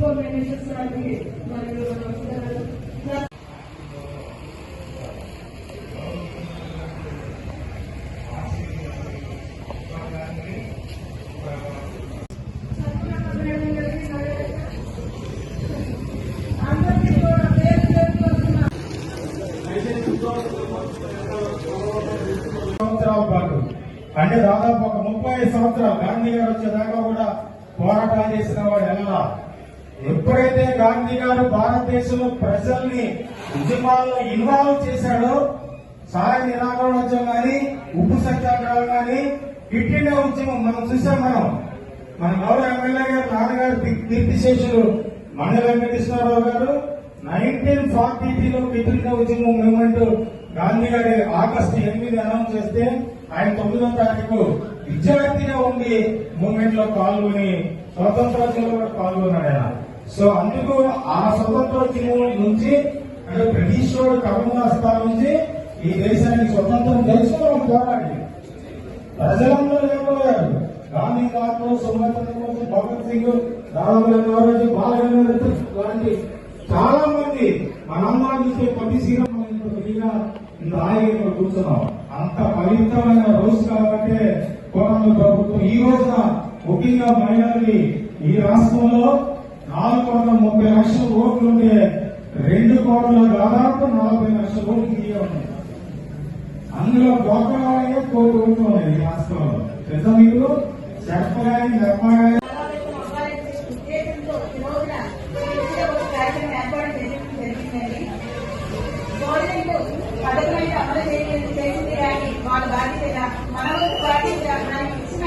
ఇంకో మేనేజర్స్ మరియు మన సంవత్సరాల పాటు. అంటే దాదాపు ఒక ముప్పై సంవత్సరాలు గాంధీ గారు వచ్చేదాకా కూడా పోరాటాలు చేసిన వాడు ఎలా? ఎప్పుడైతే గాంధీ గారు భారతదేశంలో ప్రజల్ని ఉద్యమాల్లో ఇన్వాల్వ్ చేశాడో సహాయ నిరాకరణోద్యమం కానీ ఉప్పు సత్యాగ్రహం కానీ క్విట్ ఇండియా ఉద్యమం మనం చూసాం మనం. మన గౌరవ ఎమ్మెల్యే గారు నాన్నగారు కీర్తిశేషులు మండల వెంకటేశ్వరరావు గారు నైన్టీన్ ఫార్టీ త్రీలో క్విట్ ఇండియా ఉద్యమం మూమెంట్ గాంధీ గారి ఆగస్టు ఎనిమిది అనౌన్స్ చేస్తే ఆయన తొమ్మిదో తారీఖు విద్యార్థిగా ఉండి మూమెంట్లో పాల్గొని స్వతంత్రోద్యమంలో కూడా పాల్గొన్నాడు ఆయన. సో అందుకు ఆ స్వతంత్ర స్వతంత్రోద్యమం నుంచి అంటే బ్రిటిష్ వాడు కర్మస్థానం నుంచి ఈ దేశానికి స్వతంత్రం తెలుసుకోవడం పోరాడి. ప్రజలందరూ లేకపోయారు గాంధీ గారు సుభాష్ కోసం భగత్ సింగ్ రామరాజు నవరోజు బాలగంగాధర్ లాంటి చాలా మంది మనందరం చూస్తే కొద్ది సీరం ఫ్రీగా ఇంత హాయిగా కూర్చున్నాం. అంత పవిత్రమైన రోజు కాబట్టి కోరంలో ప్రభుత్వం ఈ రోజున ముఖ్యంగా మహిళల్ని ఈ రాష్ట్రంలో నాలుగు కోట్ల ముప్పై లక్షల ఓట్లు ఉంటే రెండు కోట్ల దాదాపు నలభై లక్షల ఓట్లు ఫ్రీగా ఉన్నాయి. అందులో గోకరాలే కోటి ఓట్లు ఉన్నాయి రాష్ట్రంలో. తెలుసా మీరు చెప్పగానే చెప్పగానే ఉద్దేశంతో ఈ రోజున ఈ ఒక కార్యక్రమం ఏర్పాటు చేయడం జరిగిందండి గవర్నమెంట్ పథకమైన అమలు చేయాలి చేసింది కానీ వాళ్ళ బాధ్యత మన వంతు బాధ్యత దానికి ఇచ్చిన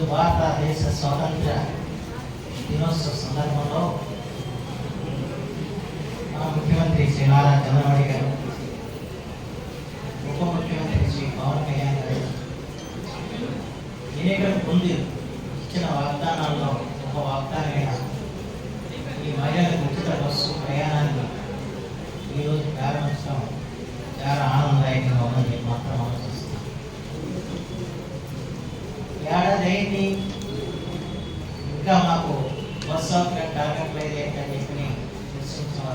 ఈరోజు భారతదేశ స్వాతంత్ర దినోత్సవ సందర్భంలో మన ముఖ్యమంత్రి శ్రీ నారా చంద్రబాబు గారు ఉప ముఖ్యమంత్రి శ్రీ పవన్ కళ్యాణ్ గారు ఎన్నికల ముందు ఇచ్చిన వాగ్దానాల్లో ఒక వాగ్దానమైన ఈ మహిళలకు ఉచిత బస్సు ప్రయాణాన్ని ఈరోజు ప్రారంభించడం చాలా ఆనందదాయకంగా ఉందని మాత్రం ఆలోచిస్తున్నాం ఏడాది ఇంకా మాకు బస్ సౌకర్యం అని ఏంటని చెప్పి ప్రశ్నించిన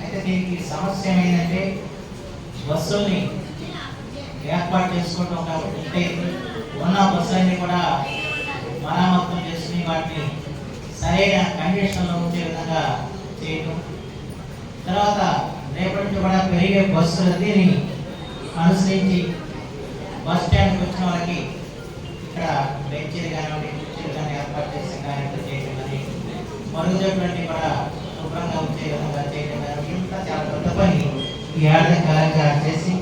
అయితే దీనికి సమస్య ఏమైందంటే బస్సుల్ని ఏర్పాటు చేసుకుంటాం కాబట్టి ఉన్న బస్సులన్నీ కూడా మరామత్తం చేసుకుని వాటిని సరైన కండిషన్లో ఉంచే విధంగా చేయటం. తర్వాత రేపటి నుంచి కూడా పెరిగే బస్సులు దీనిని అనుసరించి బస్ స్టాండ్కి వచ్చిన వాళ్ళకి ఇక్కడ బెంచీలు కానివ్వండి కుర్చీలు కానీ ఏర్పాటు చేసే కార్యక్రమం చేయడం కానీ మరుగుదొడ్లన్నీ కూడా శుభ్రంగా ఉంచే విధంగా చేయడం కానీ చాలా పెద్ద పని. ఈ ఏడాది కాలంగా చేసి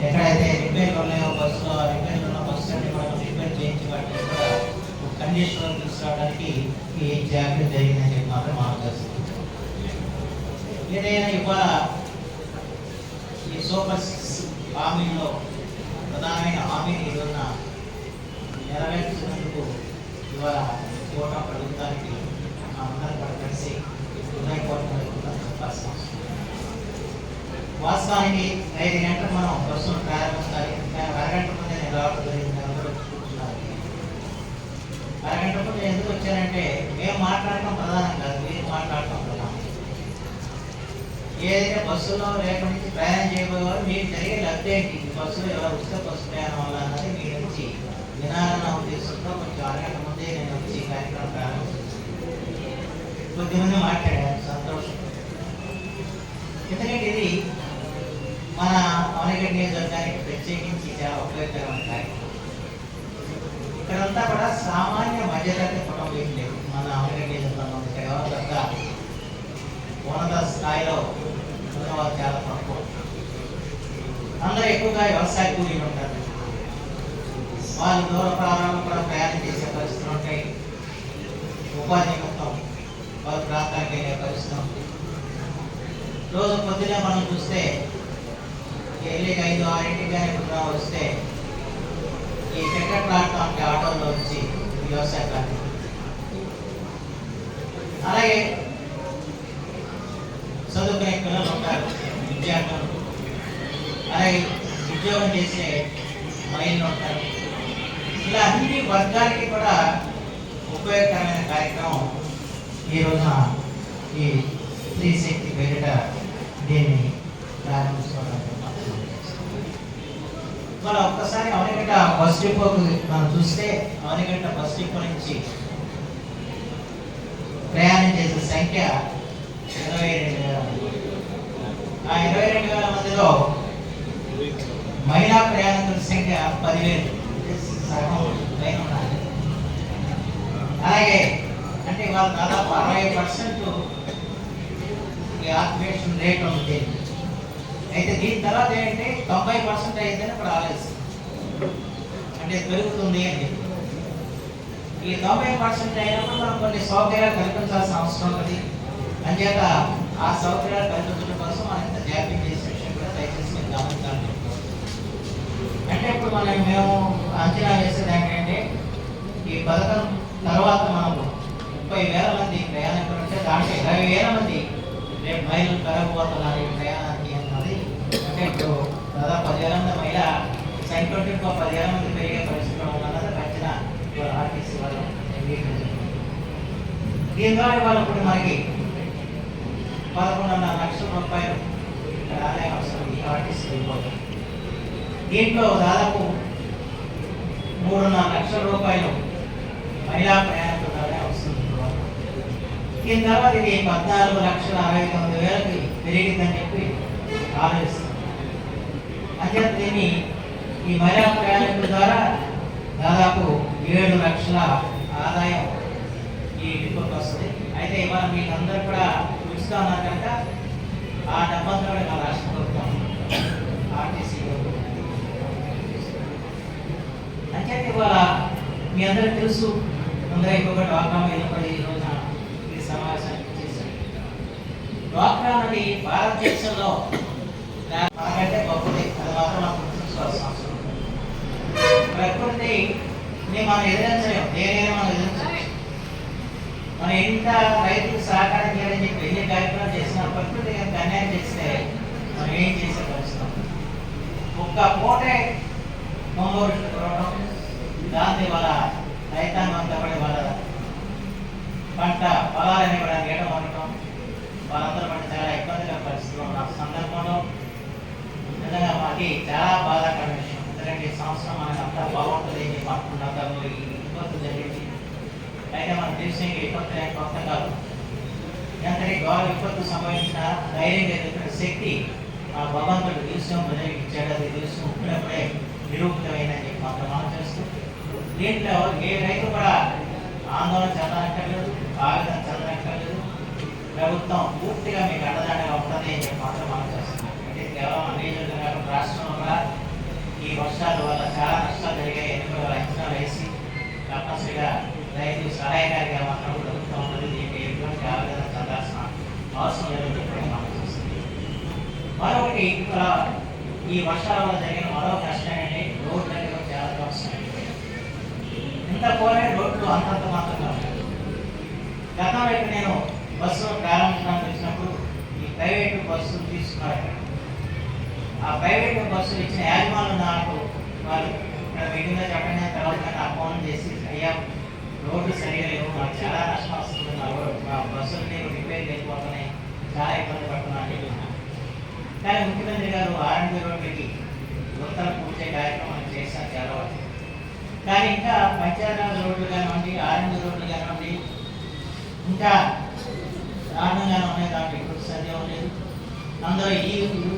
ఎక్కడైతే రిపేర్లు ఉన్నాయో బస్సులో ఆ రిపేర్లు ఉన్న బస్సు అన్ని కూడా రిపేర్ చేయించి వాటిని కూడా కండిషన్లో తీసుకురావడానికి ఈ జాగ్రత్త జరిగిందని చెప్పి మాత్రం ఆలోచిస్తుంది ఏదైనా ఇవాళ ఈ సూపర్ సిక్స్ హామీలో ప్రధానమైన హామీని ఈరోజున నెరవేర్చినందుకు ఇవాళ కోట ప్రభుత్వానికి అందరం కలిసి హృదయపూర్వకంగా చెప్పాల్సిన వాస్తవానికి ఐదు గంటలు మనం బస్సును ప్రారంభించాలి కానీ అరగంట ముందే నేను రావడం జరిగింది అందరూ కూర్చున్నారు అరగంట ముందు ఎందుకు వచ్చారంటే మేము మాట్లాడటం ప్రధానం కాదు మీరు మాట్లాడటం ప్రధానం ఏదైతే బస్సులో రేపటి నుంచి ప్రయాణం చేయబోయేవారు మీరు జరిగే లబ్ధి ఏంటి? బస్సులో ఎలా ఉచిత బస్సు ప్రయాణం వల్ల అన్నది వినాలన్న ఉద్దేశంతో కొంచెం అరగంట ముందే నేను వచ్చి ఈ కార్యక్రమం ప్రారంభించాను కొద్దిమంది మాట్లాడారు సంతోషం ఎందుకంటే ఇది మన అవనగడ్డ నియోజకవర్గానికి ప్రత్యేకించి చాలా ఉపయోగకరమైన కార్యక్రమం ఇక్కడంతా కూడా సామాన్య మధ్యతరగతి కుటుంబం లేదు మన అవనగడ్డ నియోజకవర్గంలో ఇక్కడ ఎవరు పెద్ద ఉన్నత స్థాయిలో ఉన్నవారు చాలా తక్కువ అందరూ ఎక్కువగా వ్యవసాయ కూలీలు ఉంటారు వాళ్ళు దూర ప్రాంతాలను కూడా ప్రయాణం చేసే పరిస్థితులు ఉంటాయి. ఉపాధి మొత్తం వాళ్ళ ప్రాంతానికి వెళ్ళే పరిస్థితి ఉంది రోజు పొద్దునే మనం చూస్తే వెళ్ళి ఐదు ఆరింటికి కానీ ఇప్పుడు వస్తే ఈ టికెట్ ప్లాట్ఫామ్కి ఆటోలో వచ్చి వ్యవసాయ అలాగే చదువుకునే పిల్లలు ఉంటారు విద్యార్థులు. అలాగే ఉద్యోగం చేసే మహిళలు ఉంటారు. ఇలా అన్ని వర్గాలకి కూడా ఉపయోగకరమైన కార్యక్రమం ఈ రోజున ఈ స్త్రీ శక్తి పేరిట దీన్ని ప్రారంభించుకోవడం మనం ఒక్కసారి అవనిగంట బస్ డిపోకు మనం చూస్తే అవనిగంట బస్ డిపో నుంచి ప్రయాణం చేసే సంఖ్య ఇరవై రెండు వేల ఆ ఇరవై రెండు వేల మందిలో మహిళా ప్రయాణికుల సంఖ్య పదివేలు అంటే సగం పైన ఉన్నారు అలాగే అంటే వాళ్ళు దాదాపు అరవై పర్సెంట్ ఈ ఆక్యుపేషన్ రేట్ ఉంది. అయితే దీని తర్వాత ఏంటంటే తొంభై పర్సెంట్ అయిందని ఇప్పుడు ఆలోచిస్తుంది అంటే పెరుగుతుంది అని చెప్పి. ఈ తొంభై పర్సెంట్ అయినప్పుడు మనం కొన్ని సౌకర్యాలు కల్పించాల్సిన అవసరం ఉంది. అంచేత ఆ సౌకర్యాలు కల్పించడం కోసం మనం ఇంత జాప్యం చేసే విషయం కూడా దయచేసి మీరు గమనించాలి. అంటే ఇప్పుడు మనం మేము అంచనా వేసేది ఏంటంటే ఈ పథకం తర్వాత మనకు ముప్పై వేల మంది ప్రయాణికులు ఉంటే దాంట్లో ఇరవై వేల మంది రేపు మహిళలు పెరగబోతున్నారు ఈ ప్రయాణానికి అన్నది. అంటే ఇప్పుడు దాదాపు పదివేల మంది మహిళ సంఖ్య ఇంకో పదివేల మంది పెరిగే పరిస్థితులు ఉన్నది వచ్చిన ఆర్టీసీ వాళ్ళు దీని ద్వారా ఇవాళ ఇప్పుడు మనకి పదకొండున్నర లక్షల రూపాయలు ఇక్కడ ఆదాయం వస్తుంది ఆర్టీసీ వెళ్ళిపోతుంది దీంట్లో దాదాపు మూడున్నర లక్షల రూపాయలు మహిళా ప్రయాణికుల ద్వారా వస్తుంది దీని తర్వాత ఇది పద్నాలుగు లక్షల అరవై తొమ్మిది వేలకి పెరిగిందని చెప్పి ఆలోచిస్తుంది అంతే దీన్ని ఈ మహిళా ప్రయాణికుల ద్వారా దాదాపు ఏడు లక్షల ఆదాయం ఈ డిపోకి వస్తుంది. అయితే ఇవాళ మీకు అందరూ కూడా చూస్తా ఉన్నారు కనుక ఆ డబ్బంతా కూడా మన రాష్ట్ర ప్రభుత్వం ఆర్టీసీ అంచేత ఇవాళ మీ అందరికి తెలుసు ముందర ఎక్కువగా డ్వాక్రా వెళ్ళబడి ఈ రోజున ఈ సమావేశానికి చేశారు. డ్వాక్రా అనేది భారతదేశంలో మనకంటే గొప్పది. అది మాత్రం మనం గుర్తుంచుకోవాల్సిన అవసరం ప్రకృతి మనం ఎదిరించలేము దేనైనా మనం ఎదిరించలేము మనం ఎంత రైతులకు సహకారం చేయాలని చెప్పి ఎన్ని కార్యక్రమాలు చేసినా ప్రకృతి అన్యాయం చేస్తే మనం ఏం చేసే పరిస్థితి? ఒక్క పూటే మంగళూరు కురవడం దాంతో వాళ్ళ రైతాంగం అంతా వాళ్ళ పంట పొలాలని ఇవ్వడానికి ఏటం ఉండటం వాళ్ళందరూ పడి చాలా ఇబ్బందికర పరిస్థితిలో ఉన్న సందర్భంలో నిజంగా మాకి చాలా బాధాకర విషయం ఎందుకంటే సంవత్సరం మనకి అంతా బాగుంటుంది అని చెప్పి అనుకున్నాం ఈ విపత్తు జరిగింది అయితే మన దేశం విపత్తు లేని కొత్త కాదు ఎంతటి గౌరవ విపత్తు సంభవించిన ధైర్యం ఎదుర్కొనే శక్తి ఆ భగవంతుడు దేశం ప్రజలకు ఇచ్చాడు అది దేశం ఇప్పుడప్పుడే నిరూపితమైందని చెప్పి మాత్రం మనం చేస్తూ దీంట్లో ఏ రైతు కూడా ఆందోళన చెందనక్కర్లేదు ఆవేదన చెందనక్కర్లేదు. ప్రభుత్వం పూర్తిగా మీకు అండదండగా ఉంటుంది అని చెప్పి మాత్రం మనం చేస్తున్నాం. అంటే కేవలం నియోజకవర్గం కాకుండా రాష్ట్రంలో కూడా ఈ వర్షాల వల్ల చాలా నష్టాలు జరిగాయి. ఎన్నికల అంచనా వేసి తప్పనిసరిగా రైతు సహాయకారిగా మాత్రం ప్రభుత్వం ఉంటుంది దీనికి ఎటువంటి ఆవేదన చెందాల్సిన అవసరం లేదని చెప్పి మనం చూస్తుంది మరొకటి ఇక్కడ ఈ వర్షాల వల్ల జరిగిన మరో కష్టం ఏంటంటే రోడ్లు అనేవి కూడా చాలా కష్టం ఇంత పోలే రోడ్లు అంతంత మాత్రంగా ఉన్నాయి గతంలో ఇక్కడ నేను బస్సు ప్రారంభించడానికి వచ్చినప్పుడు ఈ ప్రైవేటు బస్సులు తీసుకున్నారు ఇక్కడ. ఆ ప్రైవేటు బస్సులు ఇచ్చిన యాజమాన్యం నాకు వాళ్ళు ఇక్కడ మీటింగ్లో చెప్పండి తర్వాత నాకు ఫోన్ చేసి అయ్యా రోడ్డు సరిగా లేవు నాకు చాలా నష్టం వస్తుంది నా బస్సులు నేను రిపేర్ వెళ్ళిపోతున్నాయి చాలా ఇబ్బంది పడుతున్నాను అని చెప్పిన కానీ ముఖ్యమంత్రి గారు ఆర్ఎంపీ రోడ్ ఉత్తరం పూర్తి కార్యక్రమం చేశారు చాలా వరకు కానీ ఇంకా పంచాయతీరాజ్ రోడ్లు కానివ్వండి ఆర్ఎంపీ రోడ్లు కానివ్వండి ఇంకా దారుణంగానే ఉన్నాయి. దాంట్లో ఇప్పుడు సరిగా లేదు. అందులో ఈ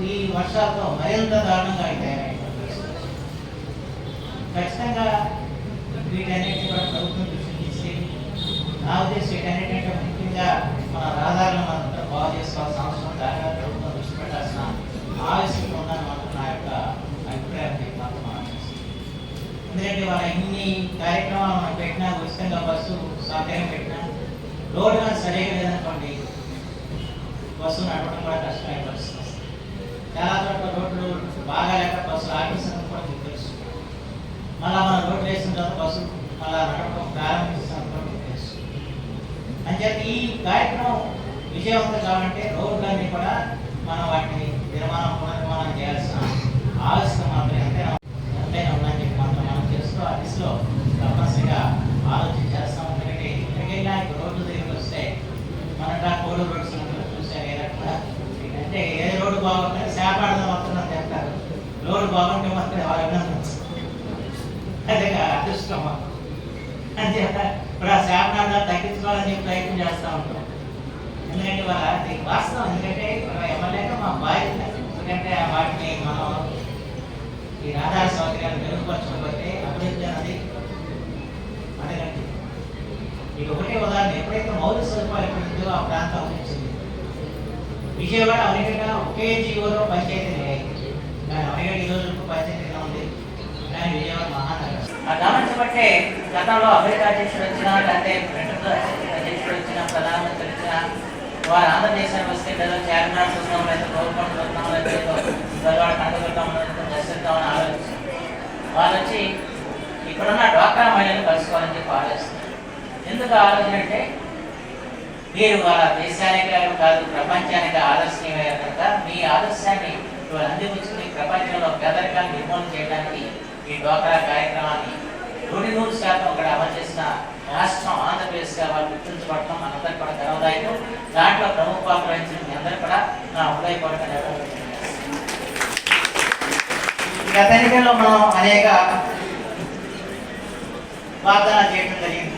ఈ వర్షాలతో మరింత దారుణంగా అయిపోయాయి ఖచ్చితంగా వీటన్నిటిని కూడా ప్రభుత్వం దృష్టి తీసుకెళ్ళి నా ఉద్దేశం వీటన్నిటికంటే ముఖ్యంగా మన రహదారులను మనం బాగు చేసుకోవాల్సిన అవసరం దాని ప్రభుత్వం దృష్టి పెట్టాల్సిన ఆవశ్యకత ఉందని మాత్రం నా యొక్క అభిప్రాయం మాత్రం ఎందుకంటే వాళ్ళ ఇన్ని కార్యక్రమాలు మనం పెట్టినా ఉచితంగా బస్సు సౌకర్యం పెట్టినా రోడ్డు కానీ సరిగా లేదనుకోండి బస్సు నడపడం కూడా కష్టమైన పరిస్థితి చాలా చోట్ల రోడ్లు బాగా లేక బస్సులు ఆఫీసులు కూడా మీకు తెలుసు. మళ్ళా మన రోడ్లు వేసిన తర్వాత బస్సు మళ్ళా నడపడం ప్రారంభిస్తున్న కూడా మీకు తెలుసు. అంచేత ఈ కార్యక్రమం విజయవంతం కావాలంటే రోడ్లన్నీ కూడా మనం వాటిని నిర్మాణం పునర్నిర్మాణం చేయాల్సిన ఆవశ్యకత ఎట్లా కోడు పరిశ్రమలు చూశారు ఎట్లా అంటే ఏ రోడ్డు బాగుంటే చేపడదాం వస్తున్నాం చెప్తారు. రోడ్డు బాగుంటే మాత్రం ఎవరైనా అదే అదృష్టం. అంతే ఇప్పుడు ఆ శాపనార్థాలు తగ్గించుకోవాలని ప్రయత్నం చేస్తూ ఉంటాం. ఎందుకంటే వాళ్ళ వాస్తవం ఎందుకంటే ఎమ్మెల్యేగా మా బాధ్యత. ఎందుకంటే వాటిని మనం ఈ ఆధార సౌకర్యాలు మెరుగుపరచకపోతే అభివృద్ధి అనేది అడగండి ఇది ఒకటే ఉదాహరణ ఎప్పుడైతే మౌలిక సదుపాయాలు ఉందో ఆ ప్రాంతం వచ్చింది. విజయవాడ అమెరికా ఒకే జీవోలో పంచాయతీ అయ్యాయి కానీ అమెరికా ఈ రోజు పంచాయతీగా ఉంది? కానీ విజయవాడ మహానగరం. ఆ గమనించబట్టే గతంలో అమెరికా అధ్యక్షుడు వచ్చినా లేకపోతే బ్రిటన్ అధ్యక్షుడు వచ్చిన ప్రధానమంత్రి వచ్చిన వారు ఆంధ్రదేశానికి వస్తే ఏదో చార్మినార్ చూస్తాం లేదా గవర్నమెంట్ చూస్తాం లేదా గర్వాడ కనకదుర్గం దర్శిద్దామని ఆలోచిస్తారు వాళ్ళు వచ్చి ఇప్పుడున్న డ్వాక్రా మహిళలు కలుసుకోవాలని చెప్పి ఆలోచిస్తారు ఎందుకు ఆలోచన అంటే మీరు వాళ్ళ దేశానికి కాదు ప్రపంచానికి ఆదర్శనీయమయ్యారు కనుక మీ ఆదర్శాన్ని ఇవాళ అందిపుచ్చుకుని ప్రపంచంలో పేదరికాన్ని నిర్మూలన చేయడానికి ఈ డ్వాక్రా కార్యక్రమాన్ని నూటి నూరు శాతం ఇక్కడ అమలు చేసిన రాష్ట్రం ఆంధ్రప్రదేశ్ వాళ్ళు గుర్తించబడటం మనందరికీ కూడా గర్వదాయకం. దాంట్లో ప్రముఖ పాత్ర వహించిన మీ అందరూ కూడా నా హృదయపూర్వక గత ఎన్నికల్లో మనం అనేక వాగ్దానాలు చేయడం జరిగింది.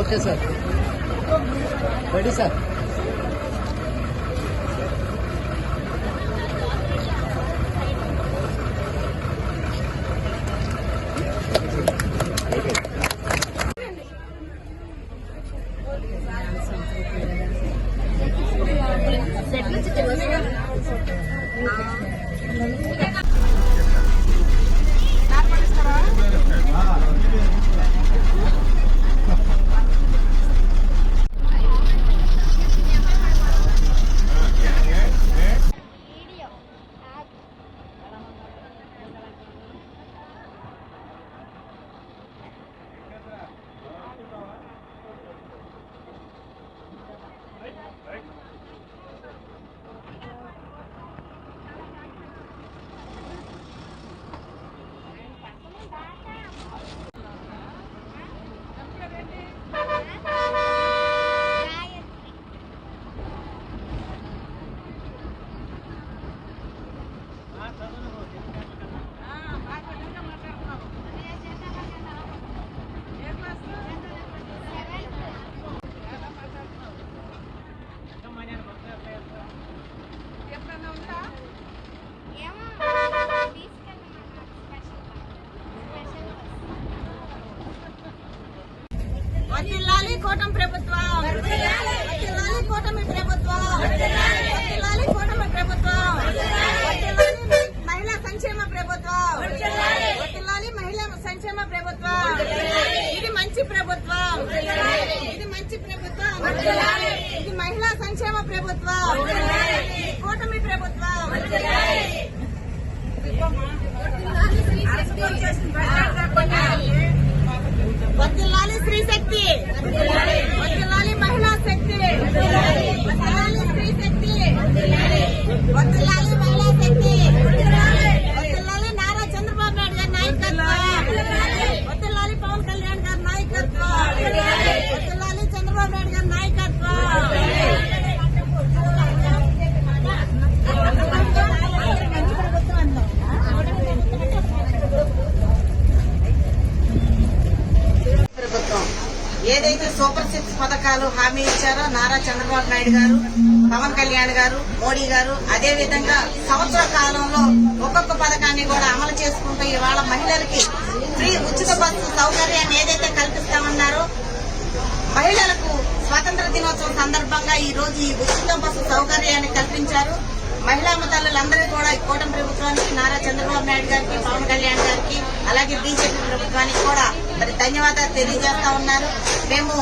ఓకే సార్ రెడీ సార్ ఇది మహిళా సంక్షేమ ప్రభుత్వం. ఇది కూటమి ప్రభుత్వం. వర్ధిల్లాలి స్త్రీ శక్తి వర్ధిల్లాలి మహిళా శక్తి. వర్ధిల్లాలి స్త్రీ శక్తి వర్ధిల్లాలి మహిళా శక్తి వర్ధిల్లాలి నారా చంద్రబాబు నాయుడు గారి నాయకత్వం వర్ధిల్లాలి పవన్ కళ్యాణ్ గారి నాయకత్వం వర్ధిల్లాలి చంద్రబాబు నాయుడు గారి నాయకత్వం మంచి ప్రభుత్వం ప్రభుత్వం ఏదైతే సూపర్ సిక్స్ పథకాలు హామీ ఇచ్చారో నారా చంద్రబాబు నాయుడు గారు పవన్ కళ్యాణ్ గారు మోడీ గారు అదే విధంగా సంవత్సర కాలంలో ఒక్కొక్క పథకాన్ని కూడా అమలు చేసుకుంటూ ఇవాళ మహిళలకి ఫ్రీ ఉచిత బస్సు సౌకర్యాన్ని ఏదైతే కల్పిస్తామన్నారో మహిళలకు స్వాతంత్ర దినోత్సవం సందర్భంగా ఈ రోజు ఈ ఉచిత బస్సు సౌకర్యాన్ని కల్పించారు. మహిళా మతాలందరూ కూడా ఈ కూటమి ప్రభుత్వానికి నారా చంద్రబాబు నాయుడు గారికి పవన్ కళ్యాణ్ గారికి అలాగే బీజేపీ ధన్యవాదాలు తెలియజేస్తా ఉన్నాను. మేము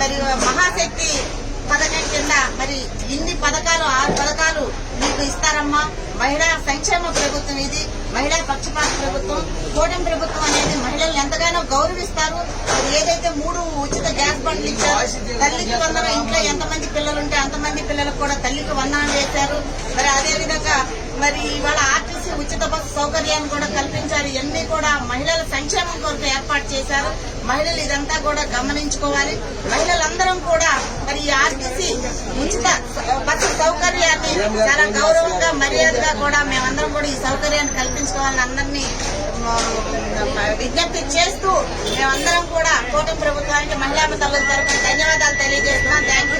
మరి మహాశక్తి పథకం కింద మరి ఇన్ని పథకాలు ఆరు పథకాలు మీకు ఇస్తారమ్మా. మహిళా సంక్షేమ ప్రభుత్వం ఇది మహిళా పక్షపాత ప్రభుత్వం కూటమి ప్రభుత్వం అనేది మహిళలు ఎంతగానో గౌరవిస్తారు. ఏదైతే మూడు ఉచిత గ్యాస్ బండ్లు ఇచ్చారు తల్లికి వందనం ఇంట్లో ఎంతమంది పిల్లలు ఉంటే అంతమంది పిల్లలకు కూడా తల్లికి వందనం చేశారు. మరి అదేవిధంగా మరి ఇవాళ ఆర్టీసీ ఉచిత బస్సు సౌకర్యాన్ని కూడా కల్పించారు. ఇవన్నీ కూడా మహిళల సంక్షేమం కొరకు ఏర్పాటు చేశారు. మహిళలు ఇదంతా కూడా గమనించుకోవాలి. మహిళలందరం కూడా మరి ఈ ఆర్టీసీ ఉచిత బస్సు సౌకర్యాన్ని చాలా గౌరవంగా మర్యాదగా కూడా మేమందరం కూడా ఈ సౌకర్యాన్ని కల్పించుకోవాలని అందరినీ విజ్ఞప్తి చేస్తూ మేమందరం కూడా కూటమి ప్రభుత్వానికి మహిళా తల్లుల తరఫున ధన్యవాదాలు తెలియజేస్తున్నాం. థ్యాంక్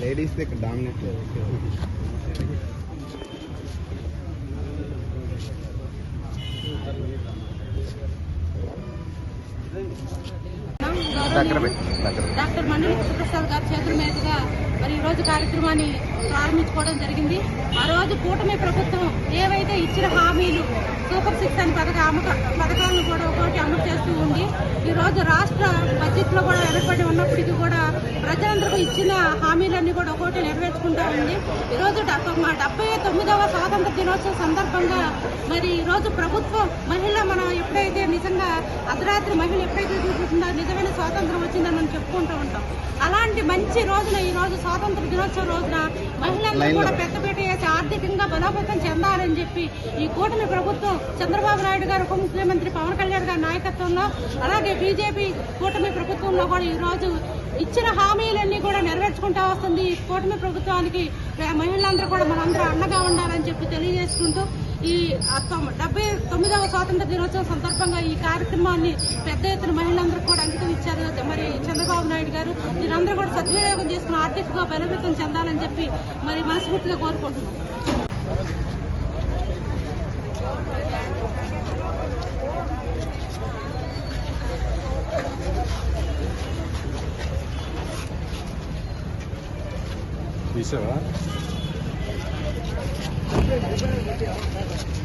లేడీస్ ఇక్కడ డామినేట్ లేదు డాక్టర్ మండలి కృష్ణప్రసాద్ గారి చేతుల మీదుగా మరి ఈ రోజు కార్యక్రమాన్ని ప్రారంభించుకోవడం జరిగింది. ఆ రోజు కూటమి ప్రభుత్వం ఏవైతే ఇచ్చిన హామీలు సూపర్ సిక్స్ అని పథక అమక పథకాలను కూడా ఒకటి అమలు చేస్తూ ఉంది. ఈ రోజు రాష్ట్ర బడ్జెట్లో కూడా వెనకబడి ఉన్నప్పటికీ కూడా ప్రజలందరికీ ఇచ్చిన హామీలన్నీ కూడా ఒకటి నెరవేర్చుకుంటూ ఉంది. ఈరోజు మా డెబ్బై తొమ్మిదవ స్వాతంత్ర దినోత్సవం సందర్భంగా మరి ఈ రోజు ప్రభుత్వం మహిళ మనం ఎప్పుడైతే నిజంగా అర్ధరాత్రి మహిళ ఎప్పుడైతే చూపుతుందో నిజమైన స్వాతంత్రం వచ్చిందని మనం చెప్పుకుంటూ ఉంటాం. అలాంటి మంచి రోజున ఈ రోజు స్వాతంత్ర దినోత్సవం రోజున మహిళలను కూడా పెద్దపీట వేసి ఆర్థికంగా బలోపేతం చెందాలని చెప్పి ఈ కూటమి ప్రభుత్వం చంద్రబాబు నాయుడు గారు ఉప ముఖ్యమంత్రి పవన్ కళ్యాణ్ గారి నాయకత్వంలో అలాగే బీజేపీ కూటమి ప్రభుత్వంలో కూడా ఈ రోజు ఇచ్చిన హామీలన్నీ కూడా నెరవేర్చుకుంటూ వస్తుంది. ఈ కూటమి ప్రభుత్వానికి మహిళలందరూ కూడా మనందరూ అండగా ఉండాలని చెప్పి తెలియజేసుకుంటూ ఈ డెబ్బై తొమ్మిదవ స్వాతంత్ర దినోత్సవం సందర్భంగా ఈ కార్యక్రమాన్ని పెద్ద ఎత్తున మహిళలందరూ కూడా అంకితం ఇచ్చారు. మరి చంద్రబాబు నాయుడు గారు మీరందరూ కూడా సద్వినియోగం చేసుకుని ఆర్థికంగా బలోపేతం చెందాలని చెప్పి మరి మనస్ఫూర్తిగా కోరుకుంటున్నాం. తీసావా? 这里边儿，这里边儿。